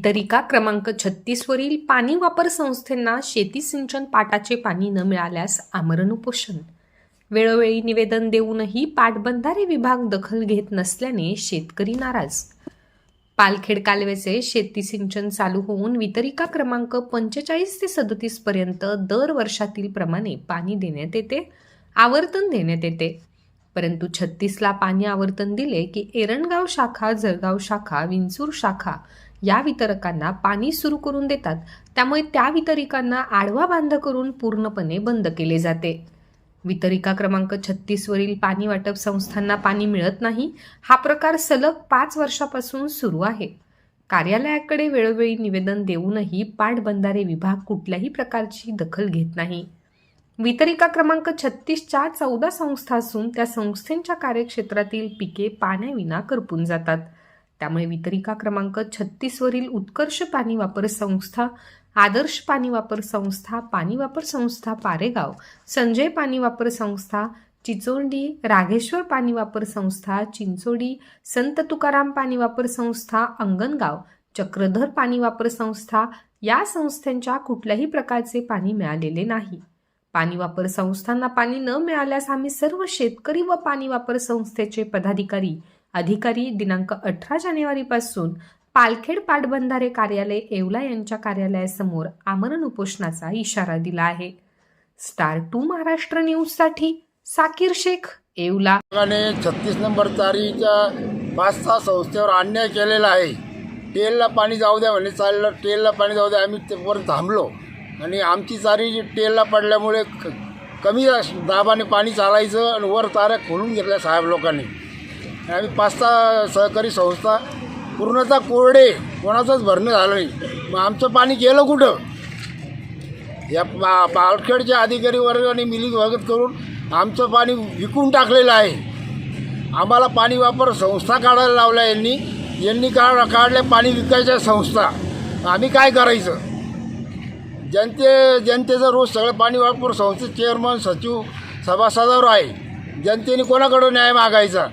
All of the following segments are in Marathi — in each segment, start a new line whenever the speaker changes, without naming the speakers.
वितरिका क्रमांक छत्तीसवरील पाणी वापर संस्थेंना शेती सिंचन पाटाचे पाणी न मिळाल्यास आमरण उपोषण. वेळोवेळी निवेदन देऊनही पाटबंधारे विभाग दखल घेत नसल्याने शेतकरी नाराज. पालखेड कालव्याचे शेती सिंचन चालू होऊन वितरिका क्रमांक पंचेचाळीस ते सदतीस पर्यंत दर वर्षातील प्रमाणे पाणी देण्यात येते आवर्तन देण्यात येते. परंतु छत्तीसला पाणी आवर्तन दिले की एरणगाव शाखा जळगाव शाखा विंचूर शाखा या वितरकांना पाणी सुरू करून देतात. त्यामुळे त्या वितरिकांना आडवा बांध करून पूर्णपणे बंद केले जाते. वितरिका क्रमांक छत्तीसवरील पाणी वाटप संस्थांना पाणी मिळत नाही. हा प्रकार सलग पाच वर्षापासून सुरू आहे. कार्यालयाकडे वेळोवेळी निवेदन देऊनही पाटबंधारे विभाग कुठल्याही प्रकारची दखल घेत नाही. वितरिका क्रमांक छत्तीसच्या चौदा संस्था असून त्या संस्थेच्या कार्यक्षेत्रातील पिके पाण्याविना करपून जातात. त्यामुळे वितरिका क्रमांक छत्तीसवरील उत्कर्ष पाणी वापर संस्था आदर्श पाणी वापर संस्था पाणी वापर संस्था पारेगाव संजय पाणी वापर संस्था चिचोंडी राघेश्वर पाणी वापर संस्था चिंचोडी संत तुकाराम पाणी वापर संस्था अंगणगाव चक्रधर पाणी वापर संस्था या संस्थांच्या कुठल्याही प्रकारचे पाणी मिळालेले नाही. पाणी वापर संस्थांना पाणी न मिळाल्यास आम्ही सर्व शेतकरी व पाणी वापर संस्थेचे पदाधिकारी अधिकारी दिनांक अठरा जानेवारीपासून पालखेड पाटबंधारे कार्यालय येवला यांच्या कार्यालयासमोर आमरण उपोषणाचा इशारा दिला आहे. स्टार टू महाराष्ट्र न्यूजसाठी साकीर शेख येवला.
छत्तीस नंबर तारीच्या पाच सहा संस्थेवर अन्याय केलेला आहे. टेलला पाणी जाऊ द्या म्हणजे चाललं टेलला पाणी जाऊ द्या आम्ही ते वर थांबलो. आणि आमची चारी जी टेलला पडल्यामुळे कमी दाबाने पाणी चालायचं आणि वर ताऱ्या खोलून घेतल्या साहेब लोकांनी. आणि आम्ही पाच सहा सहकारी संस्था पूर्णतः कोरडे कोणाचंच भरणं झालं नाही. मग आमचं पाणी गेलं कुठं? या पा पालखेडच्या अधिकारी वर्गाने मिलित भगत करून आमचं पाणी विकून टाकलेलं आहे. आम्हाला पाणी वापर संस्था काढायला लावल्या यांनी. यांनी काढ काढल्या पाणी विकायच्या संस्था. आम्ही काय करायचं? जनते जनतेचं रोज सगळं पाणी वापर संस्थेचे चेअरमन सचिव सभासदावर आहे. जनतेने कोणाकडं न्याय मागायचा?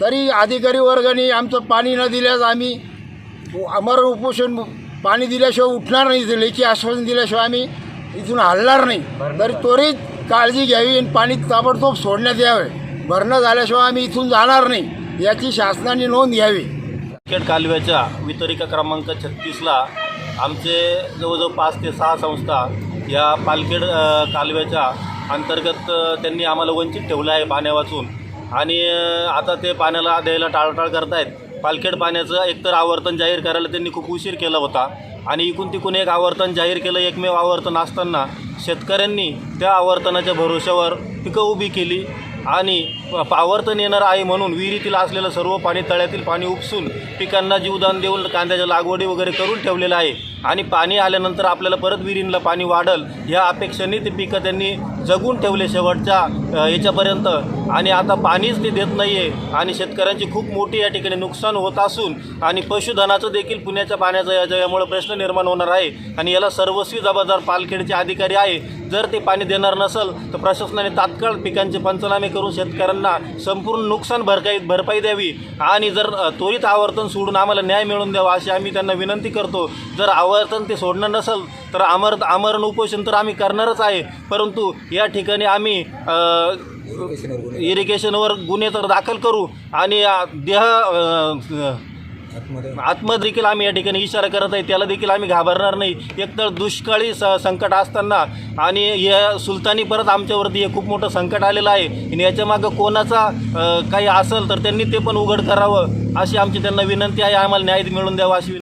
तरी अधिकारी वर्गाने आमचं पाणी न दिल्यास आम्ही अमर उपोषण पाणी दिल्याशिवाय उठणार नाही इथे लेखी आश्वासन दिल्याशिवाय आम्ही इथून हलणार नाही. तरी त्वरित काळजी घ्यावी आणि पाणी ताबडतोब सोडण्यात यावे. भरणं झाल्याशिवाय आम्ही इथून जाणार नाही याची शासनाने नोंद घ्यावी.
खेड कालव्याच्या वितरिका क्रमांक छत्तीसला आमचे जवळजवळ पाच ते सहा संस्था या पालखेड कालव्याच्या अंतर्गत त्यांनी आम्हाला वंचित ठेवलं आहे पाण्या वाचून आणि आता ते पाण्याला द्यायला टाळाटाळ करतायत. पालखेड पाण्याचं एकतर आवर्तन जाहीर करायला त्यांनी खूप उशीर केला होता. आणि इकून तिकून एक आवर्तन जाहीर केलं एकमेव आवर्तन असताना शेतकऱ्यांनी त्या आवर्तनाच्या भरोश्यावर पिकं उभी केली आणि आवर्तन येणार आहे म्हणून विहिरीतील असलेलं सर्व पाणी तळ्यातील पाणी उपसून पिकांना जीवदान देऊन कांद्याच्या लागवडी वगैरे करून ठेवलेलं आहे. आणि पाणी आल्यानंतर आपल्याला परत विहिरींना पाणी वाढल ह्या अपेक्षेने ते पिकं त्यांनी जगून ठेवले शेवटच्या याच्यापर्यंत. आणि आता पाणीच ते देत नाही आहे आणि शेतकऱ्यांची खूप मोठी या ठिकाणी नुकसान होत असून आणि पशुधनाचं देखील पुण्याच्या पाण्याचा या यामुळे प्रश्न निर्माण होणार आहे. आणि याला सर्वस्वी जबाबदार पालखेडचे अधिकारी आहे. जर ते पाणी देणार नसेल तर प्रशासनाने तात्काळ पिकांचे पंचनामे करून शेतकऱ्यांना संपूर्ण नुकसान भरपाई भरपाई द्यावी. आणि जर त्वरित आवर्तन सोडून आम्हाला न्याय मिळवून द्यावा अशी आम्ही त्यांना विनंती करतो. जर आवर्तन ते सोडणं नसेल तर आमर आमरण उपोषण तर आम्ही करणारच आहे. परंतु या ठिकाणी आम्ही इरिगेशनवर गुन्हे तर दाखल करू आणि देह अ, आत्म देखील आम्ही या ठिकाणी इशारा करत आहे. त्याला देखील आम्ही घाबरणार नाही. एकतर दुष्काळी स संकट असताना आणि या सुलतानी परत आमच्यावरती हे खूप मोठं संकट आलेलं आहे. आणि याच्या मागं कोणाचा काही असेल तर त्यांनी ते पण उघड करावं अशी आमची त्यांना विनंती आहे. आम्हाला न्याय मिळवून द्यावा अशी